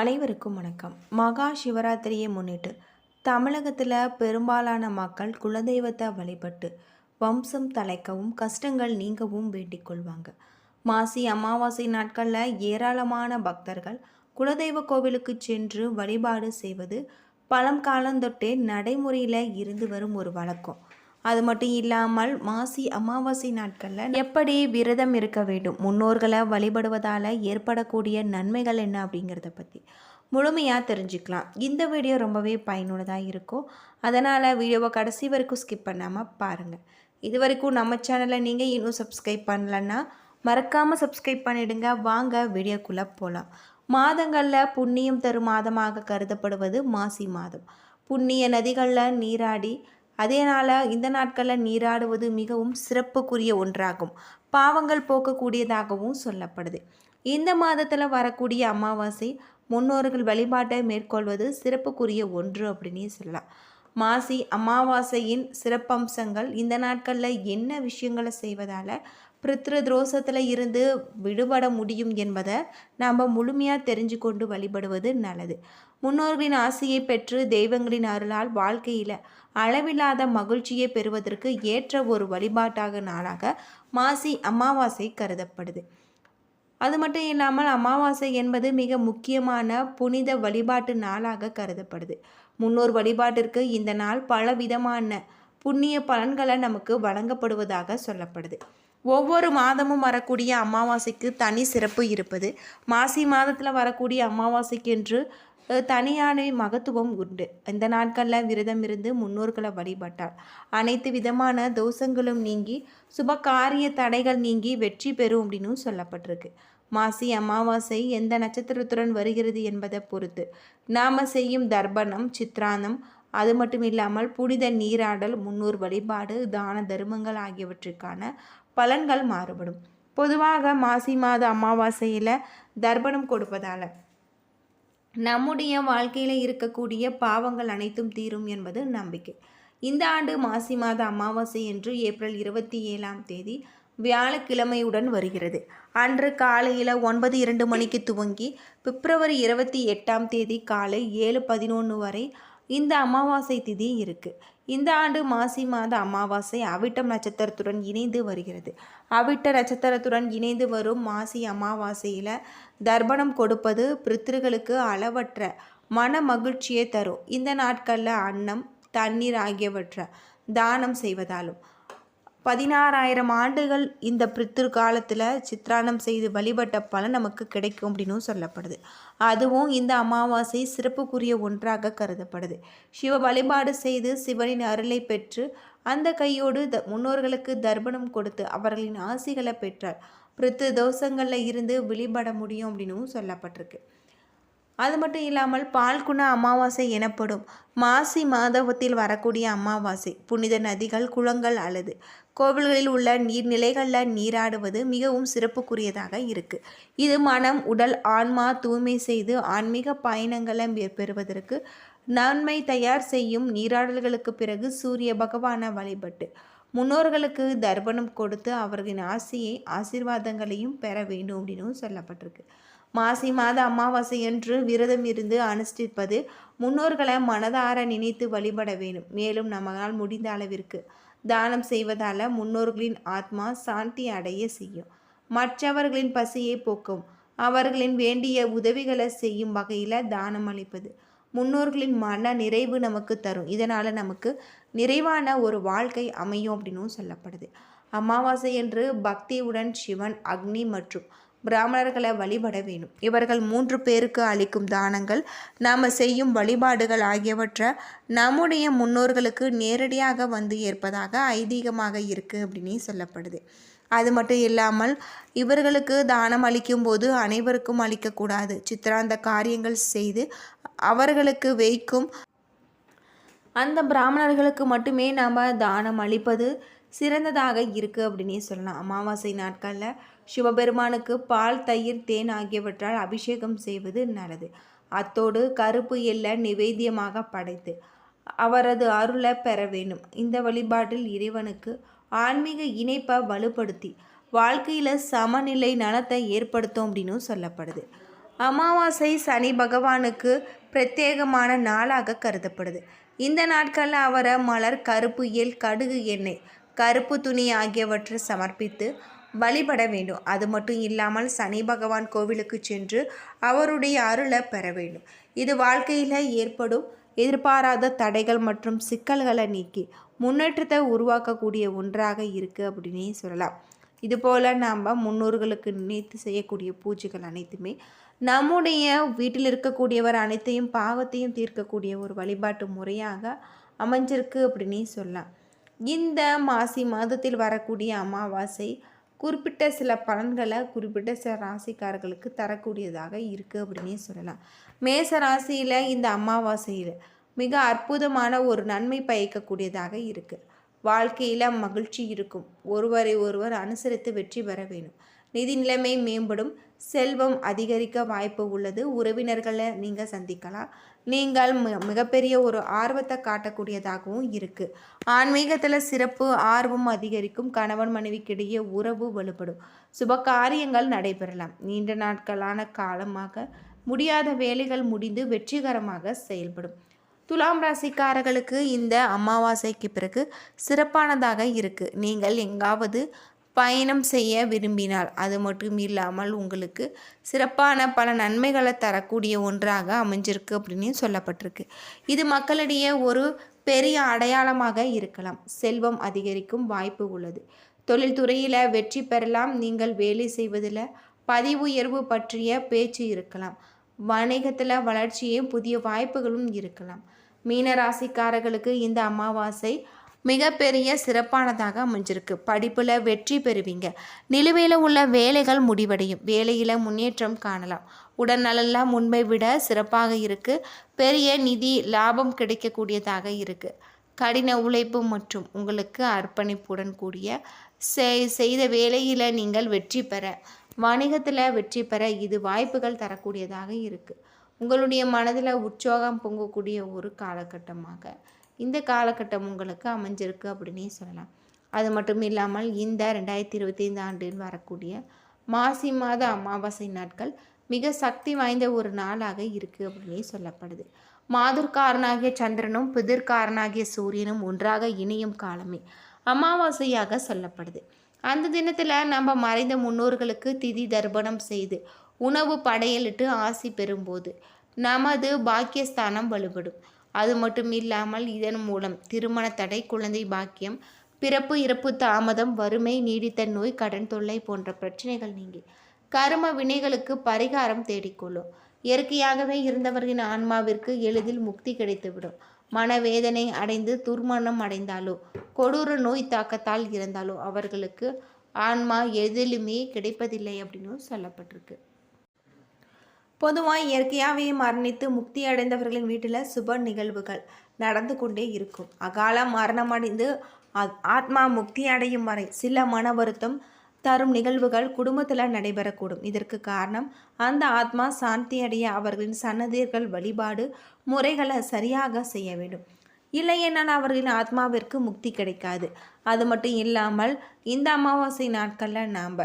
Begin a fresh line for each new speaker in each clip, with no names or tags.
அனைவருக்கும் வணக்கம். மகா சிவராத்திரியை முன்னிட்டு தமிழகத்தில் பெரும்பாலான மக்கள் குலதெய்வத்தை வழிபட்டு வம்சம் தலைக்கவும் கஷ்டங்கள் நீங்கவும் வேண்டிக் கொள்வாங்க. மாசி அமாவாசை நாட்களில் ஏராளமான பக்தர்கள் குலதெய்வ கோவிலுக்கு சென்று வழிபாடு செய்வது பழம் காலந்தொட்டே நடைமுறையில் இருந்து வரும் ஒரு வழக்கம். அது மட்டும் இல்லாமல் மாசி அமாவாசை நாட்களில் எப்படி விரதம் இருக்க வேண்டும் முன்னோர்களை வழிபடுவதால் ஏற்படக்கூடிய நன்மைகள் என்ன அப்படிங்கிறத பற்றி முழுமையாக தெரிஞ்சுக்கலாம். இந்த வீடியோ ரொம்பவே பயனுள்ளதாக இருக்கும். அதனால் வீடியோவை கடைசி வரைக்கும் ஸ்கிப் பண்ணாமல் பாருங்கள் இது வரைக்கும் நம்ம சேனலை நீங்கள் இன்னும் சப்ஸ்கிரைப் பண்ணலன்னா மறக்காமல் சப்ஸ்கிரைப் பண்ணிவிடுங்க வாங்க வீடியோக்குள்ளே போகலாம் மாதங்களில் புண்ணியம் தரும் மாதமாக கருதப்படுவது மாசி மாதம். புண்ணிய நதிகளில் நீராடி அதே இந்த நாட்களில் நீராடுவது மிகவும் சிறப்புக்குரிய ஒன்றாகும். பாவங்கள் போக்கக்கூடியதாகவும் சொல்லப்படுது. இந்த மாதத்தில் வரக்கூடிய அமாவாசை முன்னோர்கள் வழிபாட்டை மேற்கொள்வது சிறப்புக்குரிய ஒன்று அப்படின்னே சொல்லலாம். மாசி அமாவாசையின் சிறப்பம்சங்கள் இந்த நாட்களில் என்ன விஷயங்களை செய்வதால் பிருத்ருத்ரோசத்தில் இருந்து விடுபட முடியும் என்பதை நாம் முழுமையாக தெரிஞ்சு கொண்டு வழிபடுவது நல்லது. முன்னோர்களின் ஆசையை பெற்று தெய்வங்களின் அருளால் வாழ்க்கையில் அளவில்லாத மகிழ்ச்சியை பெறுவதற்கு ஏற்ற ஒரு வழிபாட்டாக நாளாக மாசி அமாவாசை கருதப்படுது. அது மட்டும் இல்லாமல் அமாவாசை என்பது மிக முக்கியமான புனித வழிபாட்டு நாளாக கருதப்படுது. முன்னோர் வழிபாட்டிற்கு இந்த நாள் பல விதமான புண்ணிய பலன்களை நமக்கு வழங்கப்படுவதாக சொல்லப்படுது. ஒவ்வொரு மாதமும் வரக்கூடிய அமாவாசைக்கு தனி சிறப்பு இருப்பது. மாசி மாதத்தில் வரக்கூடிய அமாவாசைக்கு என்று தனியான மகத்துவம் உண்டு. இந்த நாட்களில் விரதம் இருந்து முன்னோர்களை வழிபட்டால் அனைத்து விதமான தோஷங்களும் நீங்கி சுப காரிய தடைகள் நீங்கி வெற்றி பெறும் அப்படின்னு சொல்லப்பட்டிருக்கு. மாசி அமாவாசை எந்த நட்சத்திரத்துடன் வருகிறது என்பதை பொறுத்து நாம் செய்யும் தர்ப்பணம் சித்ரானம் அது மட்டும் இல்லாமல் புனித நீராடல் முன்னோர் வழிபாடு தான தர்மங்கள் ஆகியவற்றுக்கான பலன்கள் மாறுபடும். பொதுவாக மாசி மாத அமாவாசையில் தர்ப்பணம் கொடுப்பதால். நம்முடைய வாழ்க்கையில் இருக்கக்கூடிய பாவங்கள் அனைத்தும் தீரும் என்பது நம்பிக்கை. இந்த ஆண்டு மாசி மாத அமாவாசை என்று ஏப்ரல் இருபத்தி ஏழாம் தேதி வியாழக்கிழமையுடன் வருகிறது. அன்று காலையில் ஒன்பது இரண்டு மணிக்கு துவங்கி பிப்ரவரி இருபத்தி எட்டாம் தேதி காலை ஏழு பதினொன்று வரை இந்த அமாவாசை திதி இருக்குது இந்த ஆண்டு மாசி மாத அமாவாசை அவிட்டம் நட்சத்திரத்துடன் இணைந்து வருகிறது. அவிட்ட நட்சத்திரத்துடன் இணைந்து வரும் மாசி அமாவாசையில் தர்ப்பணம் கொடுப்பது பித்திருகளுக்கு அளவற்ற மன மகிழ்ச்சியை தரும். இந்த நாட்களில் அன்னம் தண்ணீர் ஆகியவற்றை தானம் செய்வதாலும் பதினாறாயிரம் ஆண்டுகள் இந்த பித்திரு காலத்தில் சித்திரானம் செய்து வழிபட்ட பலன் நமக்கு கிடைக்கும் அப்படின்னு சொல்லப்படுது. அதுவும் இந்த அமாவாசை சிறப்புக்குரிய ஒன்றாக கருதப்படுது. சிவ வழிபாடு செய்து சிவனின் அருளை பெற்று அந்த கையோடு த முன்னோர்களுக்கு தர்ப்பணம் கொடுத்து அவர்களின் ஆசிகளை பெற்றார் பிரித்து தோஷங்களில் இருந்து வெளிப்பட முடியும் அப்படின்னும் சொல்லப்பட்டிருக்கு. அது மட்டும் இல்லாமல் பால்குண அமாவாசை எனப்படும். மாசி மாதவத்தில் வரக்கூடிய அமாவாசை புனித நதிகள் குளங்கள் அல்லது கோவில்களில் உள்ள நீர்நிலைகளில் நீராடுவது மிகவும் சிறப்புக்குரியதாக இருக்குது இது மனம் உடல் ஆன்மா தூய்மை செய்து ஆன்மீக பயணங்களை பெறுவதற்கு நன்மை தயார் செய்யும் நீராடல்களுக்கு பிறகு சூரிய பகவானை வழிபட்டு முன்னோர்களுக்கு தர்ப்பணம் கொடுத்து அவர்களின் ஆசையை ஆசீர்வாதங்களையும் பெற வேண்டும் அப்படின்னு சொல்லப்பட்டிருக்கு. மாசி மாத அமாவாசை என்று விரதம் இருந்து அனுஷ்டிப்பது முன்னோர்களை மனதார நினைத்து வழிபட வேண்டும். மேலும் நம்மளால் முடிந்த அளவிற்கு தானம் செய்வதால் முன்னோர்களின் ஆத்மா சாந்தி அடைய செய்யும். மற்றவர்களின் பசியை போக்கும். அவர்களின் வேண்டிய உதவிகளை செய்யும் வகையில் தானம் அளிப்பது முன்னோர்களின் மன நிறைவு நமக்கு தரும். இதனால் நமக்கு நிறைவான ஒரு வாழ்க்கை அமையும் அப்படின்னும் சொல்லப்படுது. அமாவாசை என்று பக்தியுடன் சிவன் அக்னி மற்றும் பிராமணர்களை வழிபட வேணும். இவர்கள் மூன்று பேருக்கு அளிக்கும் தானங்கள் நாம் செய்யும் வழிபாடுகள் ஆகியவற்றை நம்முடைய முன்னோர்களுக்கு நேரடியாக வந்து ஏற்பதாக ஐதீகமாக இருக்குது அப்படின்னு சொல்லப்படுது. அது மட்டும் இல்லாமல் இவர்களுக்கு தானம் அளிக்கும் போது அனைவருக்கும் அளிக்கக்கூடாது சித்திராந்த காரியங்கள் செய்து அவர்களுக்கு வைக்கும் அந்த பிராமணர்களுக்கு மட்டுமே நாம் தானம் அளிப்பது சிறந்ததாக இருக்குது அப்படின்னே சொல்லலாம். அமாவாசை நாட்களில் சிவபெருமானுக்கு பால் தயிர் தேன் ஆகியவற்றால் அபிஷேகம் செய்வது நல்லது. அத்தோடு கருப்பு எல்லை நிவேத்தியமாக படைத்து அவரது அருளை பெற வேண்டும். இந்த வழிபாட்டில் இறைவனுக்கு ஆன்மீக இணைப்பை வலுப்படுத்தி வாழ்க்கையில் சமநிலை நலத்தை ஏற்படுத்தும் அப்படின்னு சொல்லப்படுது. அமாவாசை சனி பகவானுக்கு பிரத்யேகமான நாளாக கருதப்படுது. இந்த நாட்களில் அவரை மலர் கருப்பு எல் கடுகு எண்ணெய் கருப்பு துணி ஆகியவற்றை சமர்ப்பித்து வழிபட வேண்டும். அது மட்டும் இல்லாமல் சனி பகவான் கோவிலுக்கு சென்று அவருடைய அருளை பெற வேண்டும். இது வாழ்க்கையில் ஏற்படும் எதிர்பாராத தடைகள் மற்றும் சிக்கல்களை நீக்கி முன்னேற்றத்தை உருவாக்கக்கூடிய ஒன்றாக இருக்குது அப்படின்னே சொல்லலாம். இதுபோல் நாம் முன்னோர்களுக்கு நினைத்து செய்யக்கூடிய பூஜைகள் அனைத்துமே நம்முடைய வீட்டில் இருக்கக்கூடியவர் அனைத்தையும் பாவத்தையும் தீர்க்கக்கூடிய ஒரு வழிபாட்டு முறையாக அமைஞ்சிருக்கு அப்படின்னே சொல்லலாம். இந்த மாசி மாதத்தில் வரக்கூடிய அமாவாசை குறிப்பிட்ட சில பலன்களை குறிப்பிட்ட சில ராசிக்காரர்களுக்கு தரக்கூடியதாக இருக்குது அப்படின்னே சொல்லலாம். மேச ராசியில் இந்த அமாவாசையில் மிக அற்புதமான ஒரு நன்மை பயக்கக்கூடியதாக இருக்குது வாழ்க்கையில் மகிழ்ச்சி இருக்கும். ஒருவரை ஒருவர் அனுசரித்து வெற்றி பெற வேணும் நிதி நிலைமை மேம்படும். செல்வம் அதிகரிக்க வாய்ப்பு உள்ளது. உறவினர்களை நீங்கள் சந்திக்கலாம். நீங்கள் மிகப்பெரிய ஒரு ஆர்வத்தை காட்டக்கூடியதாகவும் இருக்குது ஆன்மீகத்தில் சிறப்பு ஆர்வம் அதிகரிக்கும். கணவன் மனைவிக்கிடையே உறவு வலுப்படும். சுப காரியங்கள் நடைபெறலாம். நீண்ட நாட்களான காலமாக முடியாத வேலைகள் முடிந்து வெற்றிகரமாக செயல்படும். துலாம் ராசிக்காரர்களுக்கு இந்த அமாவாசைக்கு பிறகு சிறப்பானதாக இருக்குது நீங்கள் எங்காவது பயணம் செய்ய விரும்பினால் அது மட்டும் இல்லாமல் உங்களுக்கு சிறப்பான பல நன்மைகளை தரக்கூடிய ஒன்றாக அமைஞ்சிருக்கு அப்படின்னு சொல்லப்பட்டிருக்கு. இது மக்களிடையே ஒரு பெரிய அடையாளமாக இருக்கலாம். செல்வம் அதிகரிக்கும் வாய்ப்பு உள்ளது. தொழில்துறையில் வெற்றி பெறலாம். நீங்கள் வேலை செய்வதில் பதிவு உயர்வு பற்றிய பேச்சு இருக்கலாம். வணிகத்தில் வளர்ச்சியும் புதிய வாய்ப்புகளும் இருக்கலாம். மீனராசிக்காரர்களுக்கு இந்த அமாவாசை மிகப்பெரிய சிறப்பானதாக அமைஞ்சிருக்கு. படிப்பில் வெற்றி பெறுவீங்க. நிலுவையில் உள்ள வேலைகள் முடிவடையும். வேலையில் முன்னேற்றம் காணலாம். உடல்நலெல்லாம் முன்பை விட சிறப்பாக இருக்குது பெரிய நிதி லாபம் கிடைக்கக்கூடியதாக இருக்குது கடின உழைப்பு மற்றும் உங்களுக்கு அர்ப்பணிப்புடன் கூடிய செய்த வேலையில் நீங்கள் வெற்றி பெற வணிகத்தில் வெற்றி பெற இது வாய்ப்புகள் தரக்கூடியதாக இருக்குது உங்களுடைய மனதில் உற்சாகம் பொங்கக்கூடிய ஒரு காலகட்டமாக இந்த காலகட்டம் உங்களுக்கு அமைஞ்சிருக்கு அப்படின்னே சொல்லலாம். அது மட்டும் இல்லாமல் இந்த ரெண்டாயிரத்தி இருபத்தி ஐந்து ஆண்டில் வரக்கூடிய மாசி மாத அமாவாசை நாட்கள் மிக சக்தி வாய்ந்த ஒரு நாளாக இருக்குது அப்படின்னே சொல்லப்படுது. மாதுர்காரனாகிய சந்திரனும் புதிர்காரனாகிய சூரியனும் ஒன்றாக இணையும் காலமே அமாவாசையாக சொல்லப்படுது. அந்த தினத்தில் நம்ம மறைந்த முன்னோர்களுக்கு திதி தர்ப்பணம் செய்து உணவு படையலிட்டு ஆசி பெறும்போது நமது பாக்கியஸ்தானம் வலுப்படும். அது மட்டும் இல்லாமல் இதன் மூலம் திருமண தடை குழந்தை பாக்கியம் பிறப்பு இறப்பு தாமதம் வறுமை நீடித்த நோய் கடன் தொல்லை போன்ற பிரச்சனைகள் நீங்கி கரும வினைகளுக்கு பரிகாரம் தேடிக்கொள்ளும். இயற்கையாகவே இருந்தவர்களின் ஆன்மாவிற்கு எளிதில் முக்தி கிடைத்துவிடும். மனவேதனை அடைந்து துர்மணம் அடைந்தாலோ கொடூர நோய் தாக்கத்தால் இருந்தாலோ அவர்களுக்கு ஆன்மா எதிலுமே கிடைப்பதில்லை அப்படின்னு சொல்லப்பட்டிருக்கு. பொதுவாக இயற்கையாகவே மரணித்து முக்தி அடைந்தவர்களின் வீட்டில் சுப நிகழ்வுகள் நடந்து கொண்டே இருக்கும். அகால மரணமடைந்து ஆத்மா முக்தி அடையும் வரை சில மன வருத்தம் தரும் நிகழ்வுகள் குடும்பத்தில் நடைபெறக்கூடும். இதற்கு காரணம் அந்த ஆத்மா சாந்தி அடைய அவர்களின் சன்னதியர்கள் வழிபாடு முறைகளை சரியாக செய்ய வேண்டும். இல்லையென்றால் அவர்களின் ஆத்மாவிற்கு முக்தி கிடைக்காது. அது மட்டும் இல்லாமல் இந்த அமாவாசை நாட்களில் நாம்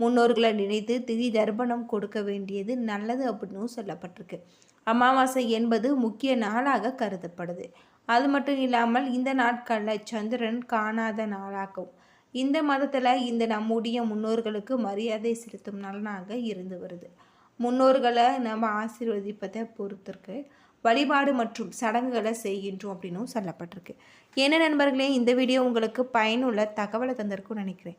முன்னோர்களை நினைத்து திதி தர்ப்பணம் கொடுக்க வேண்டியது நல்லது அப்படின்னு சொல்லப்பட்டிருக்கு. அமாவாசை என்பது முக்கிய நாளாக கருதப்படுது. அது மட்டும் இல்லாமல் இந்த நாட்களில் சந்திரன் காணாத நாளாகும். இந்த மதத்தில் இந்த நம்முடைய முன்னோர்களுக்கு மரியாதை செலுத்தும் நலனாக இருந்து வருது. முன்னோர்களை நம்ம ஆசீர்வதிப்பதை பொறுத்திருக்கு. வழிபாடு மற்றும் சடங்குகளை செய்கின்றோம் அப்படின்னும் சொல்லப்பட்டிருக்கு. என்ன நண்பர்களே இந்த வீடியோ உங்களுக்கு பயனுள்ள தகவலை தந்திருக்கும்னு நினைக்கிறேன்.